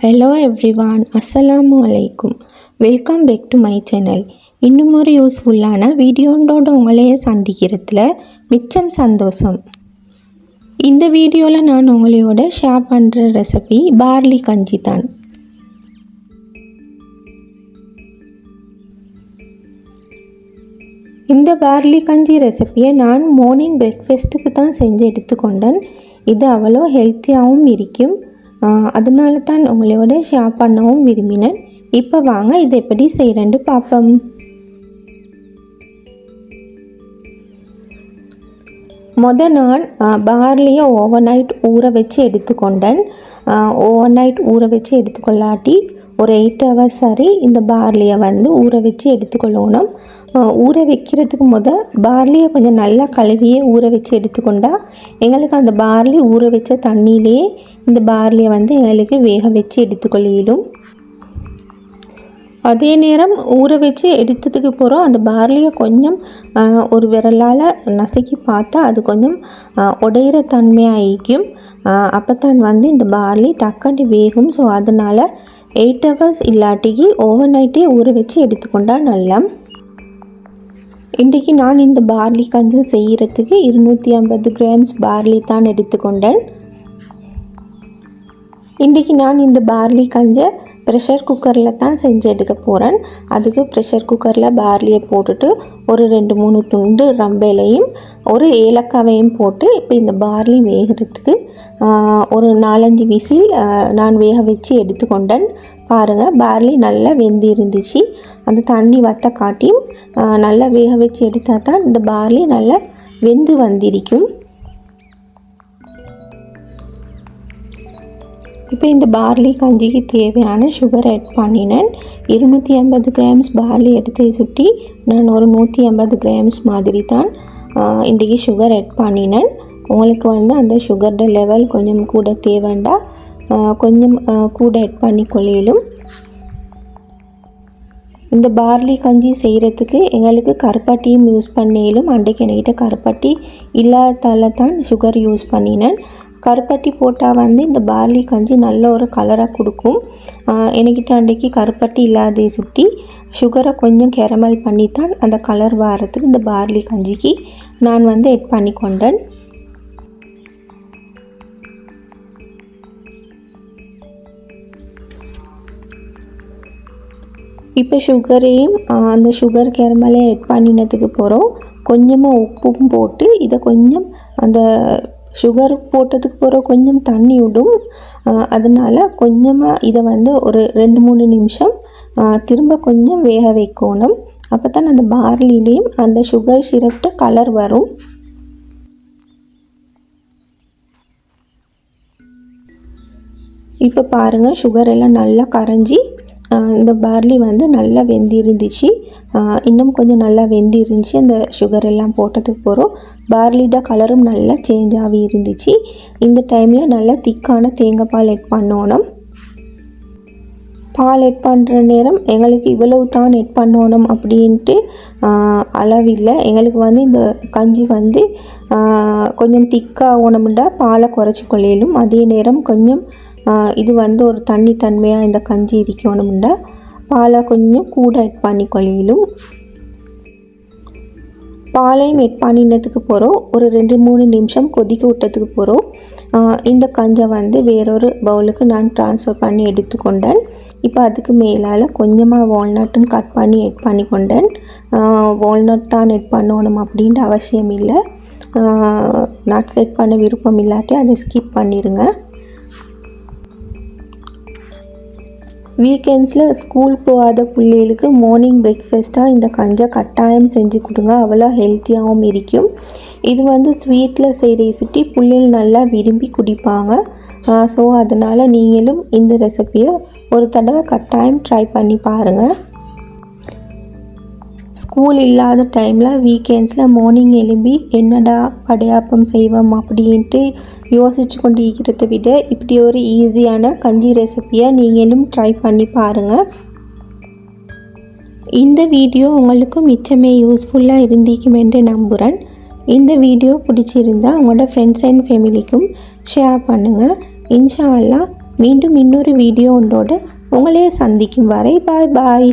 Hello everyone அஸ்ஸலாமு அலைக்கும் welcome back to my channel இன்னும் ஒரு யூஸ்ஃபுல்லான வீடியோண்டோட உங்களையே சந்திக்கிறதுல மிச்சம் சந்தோஷம். இந்த வீடியோவில் நான் உங்களோட ஷேர் பண்ணுற ரெசிபி பார்லி கஞ்சி தான். இந்த பார்லி கஞ்சி ரெசிப்பியை நான் மார்னிங் பிரேக்ஃபாஸ்ட்டுக்கு தான் செஞ்சு எடுத்துக்கொண்டேன். இது அவ்வளோ ஹெல்த்தியாகவும் இருக்கும். அதனால தான் உங்களோட ஷேர் பண்ணவும் விரும்பினேன். இப்போ வாங்க இதை எப்படி செய்கிறேன்னு பார்ப்போம். முத நான் பார்லியை ஓவர் நைட் ஊற வச்சு எடுத்துக்கொண்டேன். ஓவர் நைட் ஊற வச்சு எடுத்துக்கொள்ளாட்டி ஒரு எயிட் ஹவர்ஸ் சரி இந்த பார்லியை வந்து ஊற வச்சு எடுத்துக்கொள்ளணும். ஊற வைக்கிறதுக்கு முத பார்லியை கொஞ்சம் நல்லா கழுவியே ஊற வச்சு எடுத்துக்கொண்டா எங்களுக்கு அந்த பார்லி ஊற வச்ச தண்ணியிலே இந்த பார்லியை வந்து எங்களுக்கு வேக வச்சு எடுத்துக்கொள்ளிடும். அதே நேரம் ஊற வச்சு எடுத்ததுக்கு போகிறோம் அந்த பார்லியை கொஞ்சம் ஒரு விரலால் நசுக்கி பார்த்தா அது கொஞ்சம் உடையிற தன்மையாகிக்கும் அப்போ தான் வந்து இந்த பார்லி டக்குன்னு வேகும். ஸோ அதனால் எயிட் ஹவர்ஸ் இல்லாட்டிக்கு ஓவர் நைட்டே ஊற வச்சு எடுத்துக்கொண்டால் நல்லா இன்றைக்கி நான் இந்த பார்லி கஞ்சி செய்கிறதுக்கு இருநூற்றி ஐம்பது கிராம்ஸ் பார்லி தான் எடுத்துக்கொண்டேன். இன்றைக்கி நான் இந்த பார்லி கஞ்சை ப்ரெஷர் குக்கரில் தான் செஞ்சு எடுக்க போகிறேன் அதுக்கு ப்ரெஷர் குக்கரில் பார்லியை போட்டுட்டு ஒரு ரெண்டு மூணு துண்டு ரம்பையிலையும் ஒரு ஏலக்காவையும் போட்டு இப்போ இந்த பார்லி வேகிறதுக்கு ஒரு நாலஞ்சு விசில் நான் வேக வச்சு எடுத்துக்கொண்டேன். பாருங்கள் பார்லி நல்லா வெந்து இருந்துச்சு அந்த தண்ணி வத்த காட்டியும் நல்லா வேக வச்சு எடுத்தால் தான் இந்த பார்லி நல்லா வெந்து வந்திருக்கும். இப்போ இந்த பார்லி கஞ்சிக்கு தேவையான சுகர் ஆட் பண்ணினேன். இருநூற்றி ஐம்பது கிராம்ஸ் பார்லி எடுத்து சுட்டி நான் ஒரு நூற்றி ஐம்பது கிராம்ஸ் மாதிரி தான் இன்றைக்கி சுகர் ஆட் பண்ணினேன். உங்களுக்கு வந்து அந்த சுகரோட லெவல் கொஞ்சம் கூட தேவைண்டா கொஞ்சம் கூட ஆட் பண்ணி கொள்ளையிலும் இந்த பார்லி கஞ்சி செய்கிறதுக்கு எங்களுக்கு கருப்பட்டியும் யூஸ் பண்ணிலும் அன்றைக்கு என்கிட்ட கருப்பட்டி இல்லாதால தான் சுகர் யூஸ் பண்ணினேன். கருப்பட்டி போட்டால் வந்து இந்த பார்லி கஞ்சி நல்ல ஒரு கலராக கொடுக்கும். என்கிட்ட அன்றைக்கி கருப்பட்டி இல்லாதே சுட்டி சுகரை கொஞ்சம் கேரமல் பண்ணி தான் அந்த கலர் வாரத்துக்கு இந்த பார்லி கஞ்சிக்கு நான் வந்து எட் பண்ணி கொண்டேன். இப்போ சுகரையும் அந்த சுகர் கேரமலையும் எட் பண்ணினதுக்கு போகிறோம் கொஞ்சமாக உப்பும் போட்டு இதை கொஞ்சம் அந்த சுகர் போட்டதுக்கு போகிற கொஞ்சம் தண்ணி விடும். அதனால் கொஞ்சமாக இதை வந்து ஒரு ரெண்டு மூணு நிமிஷம் திரும்ப கொஞ்சம் வேக வைக்கணும். அப்போ தான் அந்த பார்லிலையும் அந்த சுகர் சிரப்ட கலர் வரும். இப்போ பாருங்கள் சுகர் எல்லாம் நல்லா கரைஞ்சி இந்த பார்லி வந்து நல்லா வெந்தி இருந்துச்சு இன்னும் கொஞ்சம் நல்லா வெந்தி இருந்துச்சு அந்த சுகர் எல்லாம் போட்டதுக்கு போகிறோம் பார்லியோட கலரும் நல்லா சேஞ்ச் ஆகி இருந்துச்சு. இந்த டைமில் நல்லா திக்கான தேங்காய் பால் எட் பண்ணணும். பால் எட் பண்ணுற நேரம் எங்களுக்கு இவ்வளவு தான் எட் பண்ணணும் அப்படின்ட்டு அளவில்லை. எங்களுக்கு வந்து இந்த கஞ்சி வந்து கொஞ்சம் திக்காக திக்காகணும்டா பாலை குறைச்சி கொள்ளையிலும் அதே நேரம் கொஞ்சம் இது வந்து ஒரு தண்ணி தன்மையாக இந்த கஞ்சி இருக்கணும்டா பாலை கொஞ்சம் கூட எட் பண்ணி கொள்ளையிலும் பாலையும் எட் பண்ணினதுக்கு போகிறோம் ஒரு ரெண்டு மூணு நிமிஷம் கொதிக்க விட்டதுக்கு போகிறோம் இந்த கஞ்சை வந்து வேறொரு பவுலுக்கு நான் ட்ரான்ஸ்ஃபர் பண்ணி எடுத்துக்கொண்டேன். இப்போ அதுக்கு மேலால் கொஞ்சமாக வால்நட்டும் கட் பண்ணி எட் பண்ணி கொண்டேன் வால்நட் தான் எட் பண்ணணும் அப்படின்ற அவசியம் இல்லை. நட்ஸ் எட் பண்ண விருப்பம் இல்லாட்டி அதை ஸ்கிப் பண்ணிடுங்க வீக்கெண்ட்ஸில் ஸ்கூல் போகாத பிள்ளைகளுக்கு மார்னிங் பிரேக்ஃபாஸ்ட்டாக இந்த கஞ்சை கட்டாயம் செஞ்சு கொடுங்க. அவ்வளோ ஹெல்த்தியாகவும் இருக்கும். இது வந்து ஸ்வீட்டில் செய்கிற சுற்றி பிள்ளைகள் நல்லா விரும்பி குடிப்பாங்க. ஸோ அதனால் நீங்களும் இந்த ரெசிப்பியை ஒரு தடவை கட்டாயம் ட்ரை பண்ணி பாருங்கள் ஸ்கூல் இல்லாத டைமில் வீக்கெண்ட்ஸில் மார்னிங் எழும்பி என்னடா படையாப்பம் செய்வோம் அப்படின்ட்டு யோசிச்சு கொண்டு இருக்கிறத விட இப்படி ஒரு ஈஸியான கஞ்சி ரெசிப்பியை நீங்களும் ட்ரை பண்ணி பாருங்கள் இந்த வீடியோ உங்களுக்கு மிச்சமே யூஸ்ஃபுல்லாக இருந்திக்கும் என்று நம்புகிறேன் இந்த வீடியோ பிடிச்சிருந்தால் உங்களோட ஃப்ரெண்ட்ஸ் அண்ட் ஃபேமிலிக்கும் ஷேர் பண்ணுங்கள் இன்ஷா அல்லா மீண்டும் இன்னொரு வீடியோ ஒன்றோடு உங்களையே சந்திக்கும் வரை பாய் பாய்